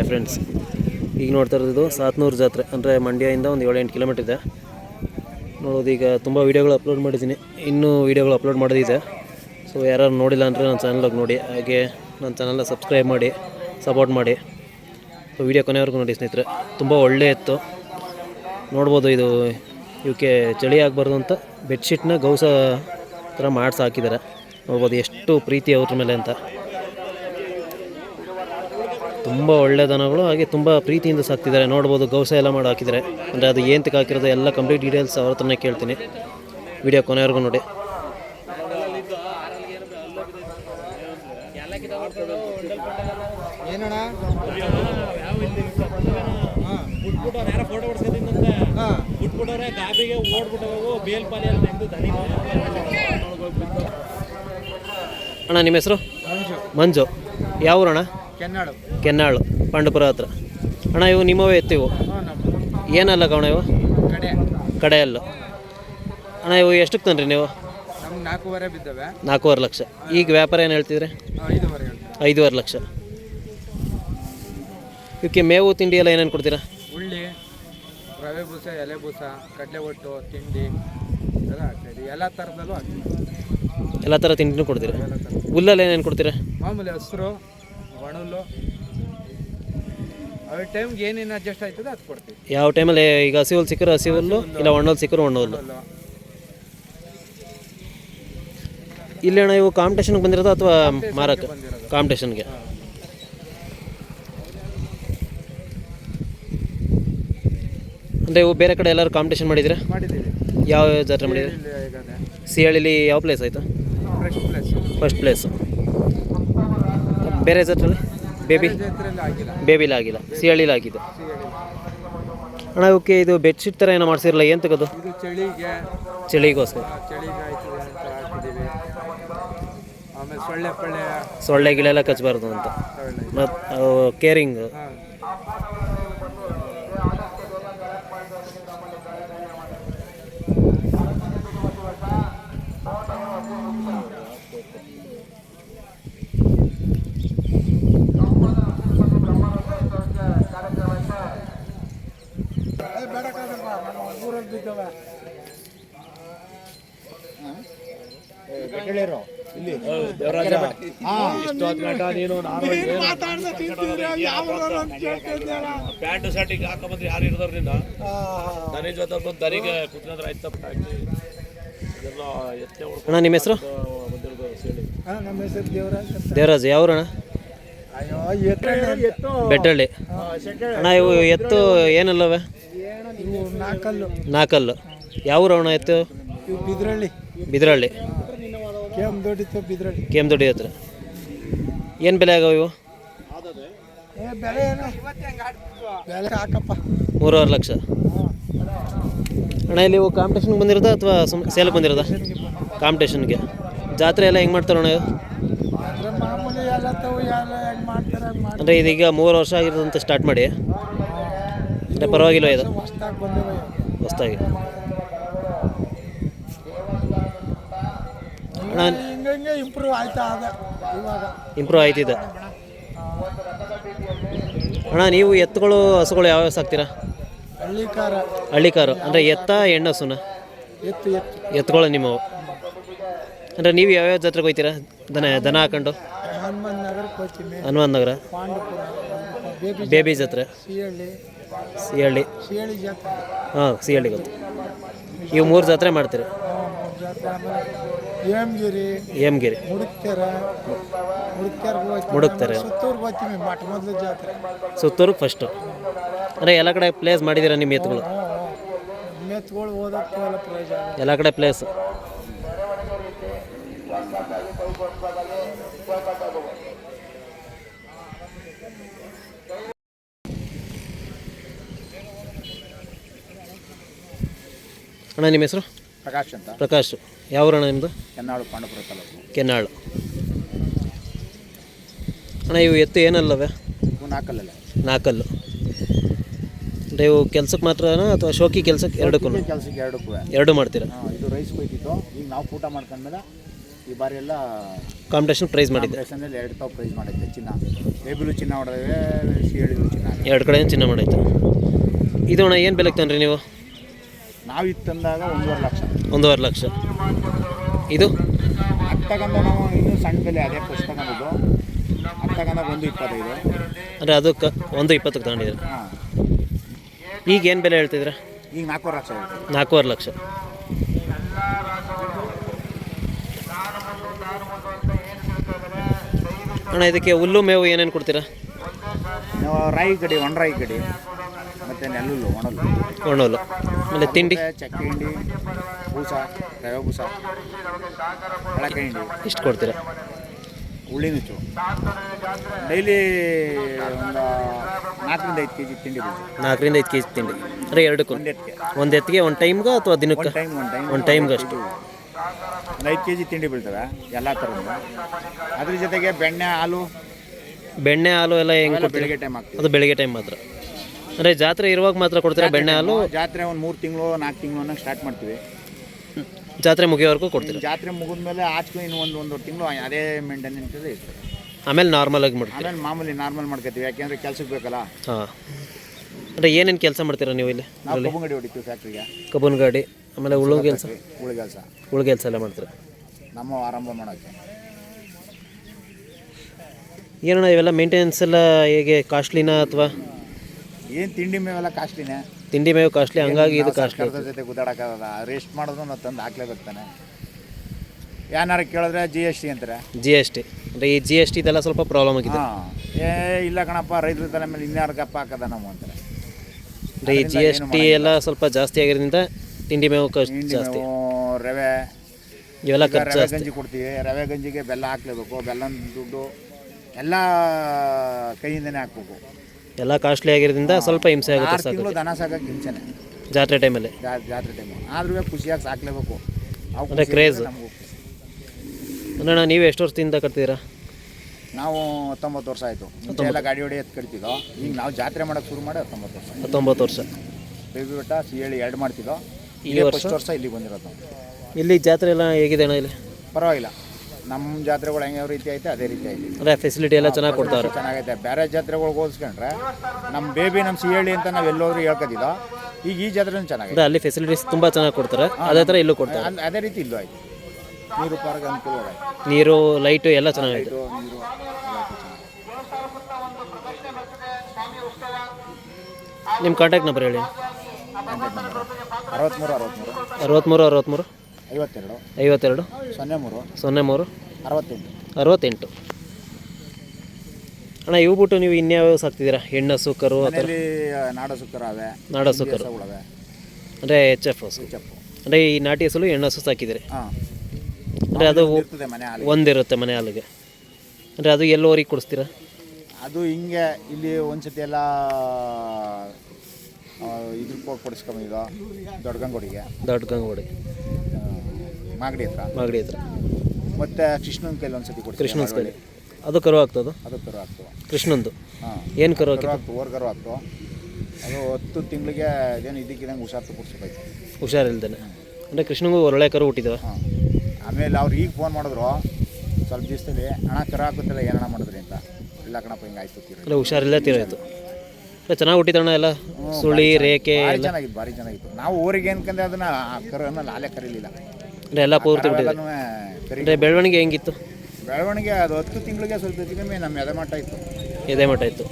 Hi friends ಈಗ ನೋಡ್ತಾ ಇರೋದು ಸಾತ್ನೂರು ಜಾತ್ರೆ. ಅಂದರೆ ಮಂಡ್ಯದಿಂದ ಒಂದು ಏಳು ಎಂಟು ಕಿಲೋಮೀಟರ್ ಇದೆ. ನೋಡೋದು ಈಗ ತುಂಬ ವೀಡಿಯೋಗಳು ಅಪ್ಲೋಡ್ ಮಾಡಿದ್ದೀನಿ. ಇನ್ನೂ ವೀಡಿಯೋಗಳು ಅಪ್ಲೋಡ್ ಮಾಡೋದಿದೆ. ಸೊ ಯಾರು ನೋಡಿಲ್ಲ ಅಂದರೆ ನನ್ನ ಚಾನಲಾಗಿ ನೋಡಿ. ಹಾಗೆ ನನ್ನ ಚಾನಲ್ನ ಸಬ್ಸ್ಕ್ರೈಬ್ ಮಾಡಿ ಸಪೋರ್ಟ್ ಮಾಡಿ. ಸೊ ವೀಡಿಯೋ ಕೊನೆವರೆಗೂ ನೋಡಿ ಸ್ನೇಹಿತರೆ. ತುಂಬ ಒಳ್ಳೆ ಇತ್ತು. ನೋಡ್ಬೋದು ಇದು ಇವಕ್ಕೆ ಚಳಿ ಆಗಬಾರ್ದು ಅಂತ ಬೆಡ್ಶೀಟ್ನ ಗೌಸ ಥರ ಮಾಡ್ಸಾಕಿದ್ದಾರೆ ನೋಡ್ಬೋದು ಎಷ್ಟು ಪ್ರೀತಿ ಅವ್ರ ಮೇಲೆ ಅಂತ. ತುಂಬ ಒಳ್ಳೆ ದನಗಳು ಹಾಗೆ ತುಂಬ ಪ್ರೀತಿಯಿಂದ ಸಾಕ್ತಿದ್ದಾರೆ. ನೋಡ್ಬೋದು ಗೌಸ ಎಲ್ಲ ಮಾಡಿ ಹಾಕಿದ್ದಾರೆ. ಅಂದರೆ ಅದು ಏನಕ್ಕೆ ಹಾಕಿರೋದು ಎಲ್ಲ ಕಂಪ್ಲೀಟ್ ಡೀಟೇಲ್ಸ್ ಅವ್ರ ಹತ್ರನೇ ಕೇಳ್ತೀನಿ. ವಿಡಿಯೋ ಕೊನೆವರೆಗೂ ನೋಡಿ. ಅಣ್ಣ ನಿಮ್ಮ ಹೆಸರು? ಮಂಜು. ಮಂಜು. ಯಾವ ಊರಣ್ಣ ಕೆನ್ನಾಡು ಕೆನ್ನಾಳು ಪಾಂಡುಪುರ ಹತ್ರ. ಅಣ್ಣ ಇವು ನಿಮ್ಮವೇ ಎತ್ತಿವು ಇವು? ಏನಲ್ಲ ಕಣ ಇವು? ಕಡೆ. ಕಡೆಯಲ್ಲು ಅಣ್ಣ ಇವು ಎಷ್ಟಕ್ಕೆ ತಂದ್ರಿ ನೀವು? ನಮ್ಗೆ ನಾಲ್ಕೂವರೆ ಬಿದ್ದವೆ. ನಾಲ್ಕೂವರೆ ಲಕ್ಷ. ಈಗ ವ್ಯಾಪಾರ ಏನು ಹೇಳ್ತಿದ್ರಿ? ಐದುವರೆ ಲಕ್ಷ. ಇವಕ್ಕೆ ಮೇವು ತಿಂಡಿ ಎಲ್ಲ ಏನೇನು ಕೊಡ್ತೀರಾ? ಉಳ್ಳಿ ರವೆ ಬೂಸ ಎಲೆ ಬೂಸ ಕಡಲೆ ಒಟ್ಟು ತಿಂಡಿ ಎಲ್ಲ ಹಾಕ್ತೀವಿ. ಎಲ್ಲ ಥರದಲ್ಲೂ ಹಾಕ್ತೀವಿ. ಎಲ್ಲ ಥರ ತಿಂಡಿನೂ ಕೊಡ್ತೀರಾ? ಹುಲ್ಲಲ್ಲಿ ಏನೇನು ಕೊಡ್ತೀರಾ? ಮಾಮೂಲಿ ಹಸಿರು ಟೈಮ್ಗೆ ಏನೇನು ಅಡ್ಜಸ್ಟ್ ಆಯ್ತದೆ ಅದು ಕೊಡ್ತೀವಿ. ಯಾವ ಟೈಮಲ್ಲಿ ಈಗ ಹಸಿವಲ್ಲಿ ಸಿಕ್ಕರು ಸಿಕ್ಕರೆ ಹಸಿ ಇಲ್ಲ ಒಣ್ಣಲ್ಲಿ ಸಿಕ್ಕರೆ ಒಣ್ಣಲ್ಲು ಇಲ್ಲಿ ಅಣ್ಣ ಇವು ಕಾಂಪಿಟೇಷನ್ಗೆ ಬಂದಿರೋದು ಅಥವಾ ಮಾರಕ್ಕೆ. ಕಾಂಪಿಟೇಷನ್ಗೆ ಅಂದರೆ ಇವು ಬೇರೆ ಕಡೆ ಎಲ್ಲರೂ ಕಾಂಪಿಟೇಷನ್ ಮಾಡಿದ್ದೀರಾ? ಮಾಡಿದ್ದೀವಿ. ಯಾವ ಜಾತ್ರೆ ಮಾಡಿದ್ರೆ ಸಿ ಹಳ್ಳಿಲಿ ಯಾವ ಪ್ಲೇಸ್ ಆಯಿತು? ಫಸ್ಟ್ ಪ್ಲೇಸು ಬೇರೆ ಜಾತ್ರೆಲಿ? ಬೇಬಿ? ಬೇಬಿಲ್ ಆಗಿಲ್ಲ. ಸಿಹಳ್ಳಿಲಿ ಆಗಿದೆ ಅಣ್ಣ ಇವಕ್ಕೆ ಇದು ಬೆಡ್ಶೀಟ್ ಥರ ಏನೋ ಮಾಡಿಸಿರಲ್ಲ ಏನು ತಗೋದು? ಚಳಿಗೋಸ್ಕರ. ಸೊಳ್ಳೆ ಗಿಳೆಲ್ಲ ಕಚ್ಚಬಾರ್ದು ಅಂತ. ಮತ್ತು ಆಮೇಲೆ ಮತ್ತು ಕೇರಿಂಗ್ ಹಾಂ ಪ್ಯಾಂಟ್ ಶರ್ಟಿಗೆ ಹಾಕೊಂಬಂದ್ರೆ ಯಾರು ಇರೋದ್ರ ನಿನ್ನ ದನಿ ಜೊತೆ ಬಂದು ದನಿಗೆ ಕುತ್ಕೊಂಡ್ರೆ ಆಯ್ತಪ್ಪ ಹಾಕಿ ಅಣ್ಣ ನಿಮ್ಮ ಹೆಸರು? ನಮ್ಮ ದೇವರಾಜ್ ದೇವರಾಜ್ ಯಾವ್ರಣ್ಣ ಎತ್ತು ಬೆಟ್ಟಳ್ಳಿ. ಅಣ್ಣ ಇವು ಎತ್ತು ಏನಲ್ಲವೆ ಇವು ನಾಲ್ಕಲ್ಲು ನಾಲ್ಕಲ್ಲು ಯಾವ ಅಣ್ಣ ಇತ್ತು? ಇವು ಬಿದ್ರಳ್ಳಿ. ಬಿದ್ರಳ್ಳಿ. ಕೆಮ್ ದೊಡ್ಡಿ ಬಿದ್ರಳ್ಳಿ. ಕೆಮ್ದೊಡ್ಡಿ ಹತ್ರ. ಏನು ಬೆಲೆ ಆಗವ ಇವು? ಏ ಬೆಲೆ ಏನು? ಬೆಲೆ ಹಾಕಪ್ಪ. ಮೂರುವರೆ ಲಕ್ಷ. ಅಣ್ಣ ಇಲ್ಲಿ ಇವು ಕಾಂಪಿಟೇಷನ್ಗೆ ಬಂದಿರೋದ ಅಥವಾ ಸುಮ್ ಸೇಲ್ ಬಂದಿರೋದ? ಕಾಂಪಿಟೇಷನ್ಗೆ ಜಾತ್ರೆ ಎಲ್ಲ ಹೆಂಗೆ ಮಾಡ್ತಾರೆ ಅಣ್ಣ ಇವು? ಮಾಮೂಲಿ ಎಲ್ಲ ತಾವು ಎಲ್ಲ ಹೆಂಗೆ ಮಾಡ್ತಾರೆ ಹಂಗೆ ಮಾಡಿ ಅಂದರೆ ಇದೀಗ ಮೂರು ವರ್ಷ ಆಗಿರೋದಂತ ಸ್ಟಾರ್ಟ್ ಮಾಡಿ. ಅಂದರೆ ಪರವಾಗಿಲ್ಲ ಇದು. ಹೊಸ್ತಾಗಿ ಹೊಸ್ದಾಗಿ ಇಂಪ್ರೂವ್ ಆಯ್ತಾ ಇಂಪ್ರೂವ್ ಆಯ್ತಿದೆ. ಅಣ್ಣ ನೀವು ಎತ್ತುಗಳು ಹಸುಗಳು ಯಾವ್ಯಾವ ಸಾಕ್ತೀರಾ? ಹಳ್ಳಿ ಕಾರು. ಅಂದರೆ ಎತ್ತ ಹೆಣ್ಣಸುನ ಎತ್ತು ಎತ್ತು. ಎತ್ತುಗಳು ನಿಮ್ಮವು. ಅಂದರೆ ನೀವು ಯಾವ್ಯಾವ ಜಾತ್ರೆಗೆ ಹೋಗ್ತೀರಾ? ದನ ದನ ಹಾಕೊಂಡು? ಹನುಮನ್ ನಗರ. ಬೇಬಿ ಜಾತ್ರೆ. ಸಿಹಳ್ಳಿ. ಜಾತ್ರೆ. ಹಾಂ ಸಿಹಳ್ಳಿ ಗೊತ್ತು. ಇವು ಮೂರು ಜಾತ್ರೆ ಮಾಡ್ತೀರಿ. ಹೇಮಗಿರಿ ಹೇಮಗಿರಿ. ಮುಡುಕ್ತೆರೆ ಮುಡುಕ್ತೆರೆಗೆ ಹೋಗ್ತೀವಿ ಮುಡುಕ್ತೆರೆ. ಸುತ್ತೂರ್ಗೆ ಹೋಗ್ತೀವಿ ಮಠ ಮೊದಲು ಜಾತ್ರೆ. ಸುತ್ತೂರು ಫಸ್ಟು ಅಂದರೆ ಎಲ್ಲ ಕಡೆ ಪ್ಲೇಸ್ ಮಾಡಿದ್ದೀರಾ ನಿಮ್ಮ ಎತ್ತುಗಳು ಮೆತ್ಗಳು ಓದಕ್ಕೆ ಎಲ್ಲ ಕಡೆ ಪ್ಲೇಸ್ ಅಣ್ಣ ನಿಮ್ಮ ಹೆಸರು? ಪ್ರಕಾಶ್ ಅಂತ. ಪ್ರಕಾಶ್. ಯಾವ ಊರಣ್ಣ ನಿಮ್ಮದು ಕೆನ್ನಾಳು ಪಾಂಡಪುರ ತಾಲೂಕು. ಕೆನ್ನಾಳು. ಅಣ್ಣ ಇವು ಎತ್ತು ಏನಲ್ಲವೇ? ಇವು ನಾಲ್ಕಲ್ಲಲ್ಲ ನಾಲ್ಕಲ್ಲು ಅಂದರೆ ಇವು ಕೆಲ್ಸಕ್ಕೆ ಮಾತ್ರ ಅಥವಾ ಶೋಕಿ ಕೆಲಸಕ್ಕೆ ಎರಡಕ್ಕೂ ಕೆಲಸಕ್ಕೆ ಎರಡಕ್ಕೂ. ಎರಡು ಮಾಡ್ತೀರಾ? ಇದು ರೈಸ್ ಕೊಯ್ತಿತ್ತು ಈಗ ನಾವು ಊಟ ಮಾಡ್ಕೊಂಡ್ಮೇಲೆ ಈ ಬಾರಿ ಎಲ್ಲ ಕಾಂಪಿಟೇಷನ್ ಪ್ರೈಸ್ ಮಾಡಿದ್ದೆ. ಕಾಂಪಿಟೇಷನಲ್ಲಿ ಎರಡು ತಾವು ಪ್ರೈಸ್ ಮಾಡೈತೆ ಚಿನ್ನ. ಬೇಬಿಲು ಚಿನ್ನ ಹೊಡೆದಿವೆ ಶಿಳಿಲು ಚಿನ್ನ. ಎರಡು ಕಡೆ ಚಿನ್ನ ಮಾಡೈತೆ ಇದು ಅಣ್ಣ ಏನು ಬೆಲೆಗೆ ತಂದ್ರಿ ನೀವು? ನಾವು ಇದು ತಂದಾಗ ಒಂದೂವರೆ ಲಕ್ಷ. ಒಂದೂವರೆ ಲಕ್ಷ. ಇದು? ಅದು ತಗೊಂಡ ನಾವು ಇನ್ನೂ ಸಣ್ಣ ಬೆಲೆ ಅದೇ ಪುಸ್ತಕ ತಗೊಂಡಿದ್ದು ಅದು ತಗೊಂಡಾಗ ಒಂದು ಇಪ್ಪತ್ತೈದು. ಅಂದರೆ ಅದಕ್ಕೆ ಒಂದು ಇಪ್ಪತ್ತಕ್ಕೆ ತಗೊಂಡಿದ್ರೆ ಹಾಂ. ಈಗ ಏನು ಬೆಲೆ ಹೇಳ್ತಿದ್ರೆ ಈಗ ನಾಲ್ಕೂವರೆ ಲಕ್ಷ ಹೇಳ್ತೀವಿ ನಾಲ್ಕೂವರೆ ಲಕ್ಷ. ಅಣ್ಣ ಇದಕ್ಕೆ ಹುಲ್ಲು ಮೇವು ಏನೇನು ಕೊಡ್ತೀರಾ? ನಾವು ರಾಯಿ ಕಡಿ ಒಣರಾಯಿ ಕಡಿ ಮತ್ತು ನೆಲ್ಲುಲ್ಲು ಒಣಲು. ಒಣಲು. ಆಮೇಲೆ ತಿಂಡಿ? ಚಕ್ಕೆ ಹಿಂಡಿ ಭೂಸ ರವೆ ಭೂಸ ಬಳಕೆ ಹಿಂಡಿ. ಇಷ್ಟು ಕೊಡ್ತೀರಾ? ಉಳ್ಳಿ ನುಚ್ಚು. ಡೈಲಿ ಒಂದು ನಾಲ್ಕರಿಂದ ಐದು ಕೆ ಜಿ ತಿಂಡಿ ಬೀಜ ನಾಲ್ಕರಿಂದ ಐದು ಕೆ ಜಿ ತಿಂಡಿ. ಅಂದರೆ ಎರಡಕ್ಕೂ? ಒಂದು ಎತ್ತಿಗೆ ಒಂದು ಎತ್ತಿಗೆ ಒಂದು ಟೈಮ್ಗೆ ಅಥವಾ ದಿನಕ್ಕೆ? ಒಂದು ಟೈಮ್ ಒಂದು ಟೈಮ್. ಒಂದು ಟೈಮ್ಗೆ ಅಷ್ಟು. ಒಂದು ಐದು ಕೆ ಜಿ ತಿಂಡಿ ಬೀಳ್ತಾರೆ ಎಲ್ಲ ಥರದ್ದು ಅದ್ರ ಜೊತೆಗೆ ಬೆಣ್ಣೆ ಹಾಲು. ಬೆಣ್ಣೆ ಹಾಲು ಎಲ್ಲ ಹೆಂಗೆ ಅವೆಲ್ಲ ಕೊಡ್ತೀರಾ? ಬೆಳಿಗ್ಗೆ ಟೈಮ್ ಹಾಕ್ತೀವಿ ಅದು ಬೆಳಿಗ್ಗೆ ಟೈಮ್ ಮಾತ್ರ. ಅಂದರೆ ಜಾತ್ರೆ ಇರುವಾಗ ಮಾತ್ರ ಕೊಡ್ತೀರಾ ಬೆಣ್ಣೆ ಹಾಲು? ಜಾತ್ರೆ ಒಂದು ಮೂರು ತಿಂಗಳು ನಾಲ್ಕು ತಿಂಗಳು ಅನ್ನೋ ಸ್ಟಾರ್ಟ್ ಮಾಡ್ತೀವಿ. ಜಾತ್ರೆ ಮುಗಿಯೋವರೆಗೂ ಕೊಡ್ತೀವಿ ಜಾತ್ರೆ ಮುಗಿದ್ಮೇಲೆ ಆಚೆಗೂ ಇನ್ನು ಒಂದು ಒಂದು ತಿಂಗಳು ಅದೇ ಮೇಂಟೆನೆನ್ಸ್ ಇರ್ತದೆ. ಆಮೇಲೆ ನಾರ್ಮಲ್ ಆಗಿ ಮಾಡ್ತೀವಿ ಆಮೇಲೆ ಮಾಮೂಲಿ ನಾರ್ಮಲ್ ಮಾಡ್ಕೊತೀವಿ ಯಾಕೆಂದ್ರೆ ಕೆಲಸಕ್ಕೆ ಬೇಕಲ್ಲ. ಹಾಂ. ಅಂದರೆ ಏನೇನು ಕೆಲಸ ಮಾಡ್ತೀರಾ ನೀವು ಇಲ್ಲಿ ನಾವು ಕಬ್ಬು ಗಾಡಿ ಹೊಡಿತೀವಿ ಫ್ಯಾಕ್ಟ್ರಿಗೆ ಕಬ್ಬನ್ ಗಾಡಿ ಆಮೇಲೆ ಉಳು ಕೆಲಸ? ಉಳು ಕೆಲಸ. ಉಳು ಕೆಲಸ ಎಲ್ಲ ಮಾಡ್ತೀರಾ? ನಮ್ಮ ಆರಂಭ ಮಾಡೋಕ್ಕೆ. ಏನಣ್ಣ ಇವೆಲ್ಲ ಮೇಂಟೆನೆನ್ಸ್ ಎಲ್ಲ ಹೇಗೆ ಕಾಸ್ಟ್ಲಿನ ಅಥವಾ? ಏನು ತಿಂಡಿ ಮೇವೆಲ್ಲ ಕಾಸ್ಟ್ಲಿನೇ? ತಿಂಡಿ ಮೇವು ಕಾಸ್ಟ್ಲಿ ಹಂಗಾಗಿ ಇದು ಕಾಸ್ಟ್ಲಿ ಸರ್ಕಾರದ ಜೊತೆ ಗುದ್ದಾಡಕ್ಕಾಗಲ್ಲ ರೇಸ್ಟ್ ಮಾಡಿದ್ರು ನಾವು ತಂದು ಹಾಕ್ಲೇಬೇಕು ತಾನೆ. ಏನಾರು ಕೇಳಿದ್ರೆ ಜಿ ಎಸ್ ಟಿ ಅಂತಾರೆ. ಜಿ ಎಸ್ ಟಿ ಅಂದರೆ ಈ ಜಿ ಎಸ್ ಟಿ ಇದೆಲ್ಲ ಸ್ವಲ್ಪ ಪ್ರಾಬ್ಲಮ್ ಆಗಿದೆ. ಹಾಂ. ಏ ಇಲ್ಲ ಕಣಪ್ಪ ರೈತರ ತಲೆ ಮೇಲೆ ಇನ್ಯಾರು ಕಪ್ಪ ಹಾಕದ ನಾವು ಅಂತಾರೆ. ಅಂದರೆ ಈ ಜಿ ಎಸ್ ಟಿ ಎಲ್ಲ ಸ್ವಲ್ಪ ಜಾಸ್ತಿ ಆಗಿರೋದ್ರಿಂದ ತಿಂಡಿ ಮೇವು ಖರ್ಚು ಹಿಂಡಿ ಜಾಸ್ತಿ. ಮೇವು ರವೆ ಇವೆಲ್ಲ ಈಗ ಖರ್ಚು ರವೆ ಜಾಸ್ತಿ. ಗಂಜಿ ಕೊಡ್ತೀವಿ. ರವೆ ಗಂಜಿಗೆ ಬೆಲ್ಲ ಹಾಕ್ಲೇಬೇಕು ಬೆಲ್ಲ ದುಡ್ಡು ಎಲ್ಲ ಕೈಯಿಂದನೇ ಹಾಕ್ಬೇಕು. ಎಲ್ಲ ಕಾಸ್ಟ್ಲಿ ಆಗಿರೋದ್ರಿಂದ ಸ್ವಲ್ಪ ಹಿಂಸೆ ಆಗುತ್ತೆ ಆರು ಸಾಕು ತಿಂಗಳು ದನ ಸಾಕಕ್ಕೆ ಹಿಂಸೆನೆ. ಜಾತ್ರೆ ಟೈಮಲ್ಲಿ ಜಾ- ಜಾತ್ರೆ ಟೈಮು ಆದ್ರೂ ಖುಷಿಯಾಗಿ ಸಾಕ್ಲೇಬೇಕು. ಅವು ಅಂದ್ರೆ ಖುಷಿ craze. ಇದ್ರೆ ನಮಗೂ ಖುಷಿ. ಅಣ್ಣ ನೀವು ಎಷ್ಟು ವರ್ಷದಿಂದ ಕಟ್ತಿದ್ದೀರಾ ನಾವು ಹತ್ತೊಂಬತ್ತು ವರ್ಷ ಆಯಿತು. ಎಲ್ಲ ಗಾಡಿ ಹೊಡಿ ಎತ್ತು ಕಟ್ತಿದ್ದೋ. ಈಗ ನಾವು ಜಾತ್ರೆ ಮಾಡೋಕೆ ಶುರು ಮಾಡಿ ಹತ್ತೊಂಬತ್ತು ವರ್ಷ ಹತ್ತೊಂಬತ್ತು ವರ್ಷ. ಬೇಬಿ ಬೆಟ್ಟ ಸಿ ಹೇಳಿ ಎರಡು ಮಾಡ್ತಿದ್ದೋ. ಈ ಎಷ್ಟು ವರ್ಷ? ಫಸ್ಟ್ ವರ್ಷ ಇಲ್ಲಿಗೆ ಬಂದಿರೋದು. ನಾವು ಇಲ್ಲಿ ಜಾತ್ರೆ ಎಲ್ಲ ಹೇಗಿದೆ ಅಣ್ಣ ಇಲ್ಲಿ? ಪರವಾಗಿಲ್ಲ. ನಮ್ಮ ಜಾತ್ರೆಗಳು ಹೆಂಗೆ ರೀತಿ ಐತೆ ಅದೇ ರೀತಿ ಐತೆ. ಅದೇ ಫೆಸಿಲಿಟಿ ಎಲ್ಲ ಚೆನ್ನಾಗಿ ಕೊಡ್ತಾರೆ ಚೆನ್ನಾಗೈತೆ. ಬೇರೆ ಜಾತ್ರೆಗಳಿಗೆ ಹೋಲಿಸ್ಕೊಂಡ್ರೆ ನಮ್ಮ ಬೇಬಿ ನಮ್ಮ ಸಿಹಳ್ಳಿ ಅಂತ ನಾವು ಎಲ್ಲೋದ್ರೂ ಹೇಳ್ಕೊತಿದ್ದೋ ಈಗ ಈ ಜಾತ್ರೆನೂ ಚೆನ್ನಾಗಿದೆ ಅಲ್ಲಿ ಫೆಸಿಲಿಟೀಸ್ ತುಂಬ ಚೆನ್ನಾಗಿ ಕೊಡ್ತಾರೆ. ಅದೇ ಥರ ಇಲ್ಲೂ ಕೊಡ್ತಾರೆ. ಅದ್- ಅದೇ ರೀತಿ ಇಲ್ಲೂ ಆಯ್ತು. ನೀರು ಪಾರ್ಕ್ ಅನುಕೂಲ ನೀರು ಲೈಟು ನೀರು ಎಲ್ಲ ಚೆನ್ನಾಗಿದೆ. ನಿಮ್ಮ ಕಾಂಟ್ಯಾಕ್ಟ್ ನಂಬರ್ ಹೇಳಿ. ಅರವತ್ತ್ಮೂರು ಅರವತ್ತ್ಮೂರು ಅರವತ್ತ್ಮೂರು ಅರವತ್ತ್ಮೂರು ಐವತ್ತೆರಡು. ಐವತ್ತೆರಡು. ಸೊನ್ನೆ ಮೂರು. ಸೊನ್ನೆ ಮೂರು. ಅರವತ್ತೆಂಟು. ಅರವತ್ತೆಂಟು. ಅಣ್ಣ ಇವು ಬಿಟ್ಟು ನೀವು ಇನ್ಯಾವ ಸಾಕ್ತಿದ್ದೀರಾ? ಹೆಣ್ಣಸು ಸುಕ್ಕರು ನಾಡ ಸುಕ್ಕರು ಅವೆ. ನಾಡ ಸುಕ್ಕರು ಹಸುಗಳವೆ ಅಂದರೆ ಎಚ್ ಎಫ್ ಹಸು ಚಪ್ಪು ಅಂದರೆ ಈ ನಾಟಿ ಹಸಲು ಹಸು ಸಾಕಿದ್ದೀರಿ? ಹಾಂ. ಅಂದರೆ ಅದು ಇರ್ತದೆ ಮನೆ ಹಾಲಿ ಒಂದಿರುತ್ತೆ ಮನೆ ಹಾಲಿಗೆ. ಅಂದರೆ ಅದು ಎಲ್ಲೋರಿಗೆ ಕೊಡಿಸ್ತೀರಾ? ಅದು ಹಿಂಗೆ ಇಲ್ಲಿ ಒಂದ್ಸತಿ ಎಲ್ಲ ಇದ್ರ ಕೊಟ್ಟು ಕೊಡಿಸ್ಕೊಂಬಂದಿದ್ದು ದೊಡ್ಡ ಗಂಗೋಡಿಗೆ ದೊಡ್ಡ ಗಂಗೋಡಿ ಮಾಗಡಿ ಹತ್ರ. ಮಾಗಡಿ ಹತ್ರ. ಮತ್ತೆ ಕೃಷ್ಣನ ಕೈಲಿ ಒಂದ್ಸತಿ ಕೊಡ್ತೀವಿ ಕೃಷ್ಣನ ಕೈಲಿ. ಅದು ಕರು ಆಗ್ತದ? ಅದು ಕರು ಆಗ್ತದ. ಕೃಷ್ಣಂದು. ಹಾಂ. ಏನು ಕರು ಕರು ಹಾಕಿ ಓರ್ ಕರು ಆಗ್ತದ. ಅದು ಹತ್ತು ತಿಂಗಳಿಗೆ ಇದೇನು ಇದಕ್ಕಿದಂಗೆ ಹುಷಾರು ಕೊಡ್ಸ್ಬೇಕಾಯ್ತು ಹುಷಾರಿಲ್ದೇನೆ. ಅಂದರೆ ಕೃಷ್ಣಗೂ ಒಳ್ಳೆ ಕರು ಹುಟ್ಟಿದಾವೆ? ಹಾಂ. ಆಮೇಲೆ ಅವ್ರು ಈಗ ಫೋನ್ ಮಾಡಿದ್ರು ಸ್ವಲ್ಪ ದಿವಸದಲ್ಲಿ ಹಣ ಕರ ಹಾಕುತ್ತಲ್ಲ ಏನಣ್ಣ ಮಾಡಿದ್ರಿ ಅಂತ? ಇಲ್ಲ ಕಣಪ್ಪ ಹಿಂಗೆ ಆಯ್ತು ತೀರಿ ಅಂದರೆ ಇಲ್ಲ ತೀರೋಯ್ತು ಅಂದರೆ ಚೆನ್ನಾಗಿ ಹುಟ್ಟಿದಣ್ಣ ಎಲ್ಲ? ಸುಳಿ ರೇಖೆ ಭಾರಿ ಎಲ್ಲ? ಚೆನ್ನಾಗಿತ್ತು ಭಾರಿ ಚೆನ್ನಾಗಿತ್ತು. ನಾವು ಊರಿಗೆ ಏನ್ಕಂದ್ರೆ ಅದನ್ನ ಕರು ಕರನ್ನ ಲಾಲೆ ಕರೀಲಿಲ್ಲ. ಅಂದರೆ ಎಲ್ಲ ಪೂರ್ತಿ ಬಿಟ್ಟಿದೆ. ಬೆಳವಣಿಗೆ ಹೆಂಗಿತ್ತು? ಬೆಳವಣಿಗೆ ಅದು ಹತ್ತು ತಿಂಗಳಿಗೆ ಸ್ವಲ್ಪ ಹೆಚ್ಚು ಕಮ್ಮಿ ನಮ್ಮ ಎದೆ ಮಟ್ಟ ಇತ್ತು. ಎದೆ ಮಟ್ಟ ಇತ್ತು.